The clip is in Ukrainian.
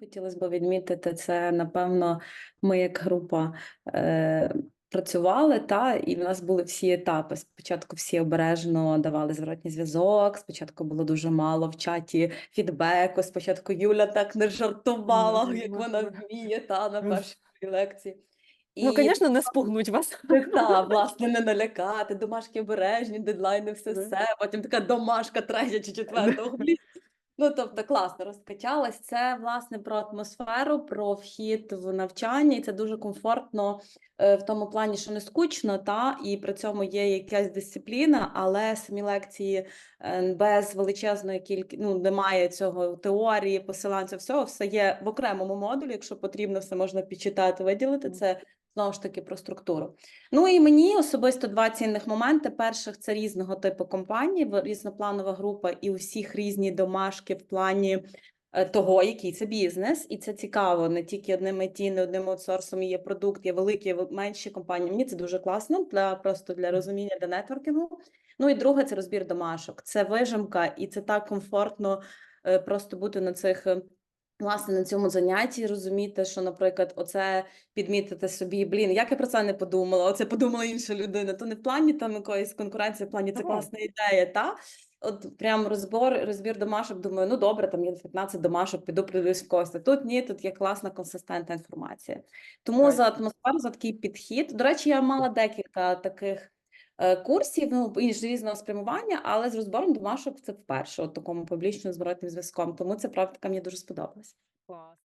хотілося б відмітити, це напевно ми як група е, працювали, та і в нас були всі етапи. Спочатку всі обережно давали зворотній зв'язок. Спочатку було дуже мало в чаті фідбеку. Спочатку Юля так не жартувала, як вона вміє та на першій лекції. І... Ну, звісно, не спугнуть вас. так, та, власне, не налякати, домашки обережні, дедлайни, все все. Потім така домашка третя чи четверта. Ну, тобто, класно розкачалась. Це власне про атмосферу, про вхід в навчання, і це дуже комфортно е, в тому плані, що не скучно, та і при цьому є якась дисципліна, але самі лекції е, без величезної кількості, ну немає цього теорії, посилань, цього всього, все є в окремому модулі. Якщо потрібно, все можна підчитати, виділити. Це знову ж таки про структуру. Ну і мені особисто два цінних моменти. Перших це різного типу компаній, різнопланова група і у всіх різні домашки в плані е, того, який це бізнес, і це цікаво. Не тільки одним IT, не одним аутсорсом є продукт, є великі, менші компанії. Мені це дуже класно для просто для розуміння, для нетворкінгу. Ну і друге це розбір домашок. Це вижимка, і це так комфортно е, просто бути на цих. Власне, на цьому занятті розуміти, що, наприклад, оце підмітити собі, блін, як я про це не подумала, оце подумала інша людина. То не в плані там якоїсь конкуренції, в плані це класна ідея, та? От прям розбор, розбір домашок, думаю, ну добре, там є 15 домашок, піду придивлюсь в когось. Тут ні, тут є класна консистентна інформація. Тому Так. за атмосферу, за такий підхід. До речі, я мала декілька таких курсів, ну, із різного спрямування, але з розбором домашок це вперше, от такому публічно зворотним зв'язком. Тому ця практика мені дуже сподобалась.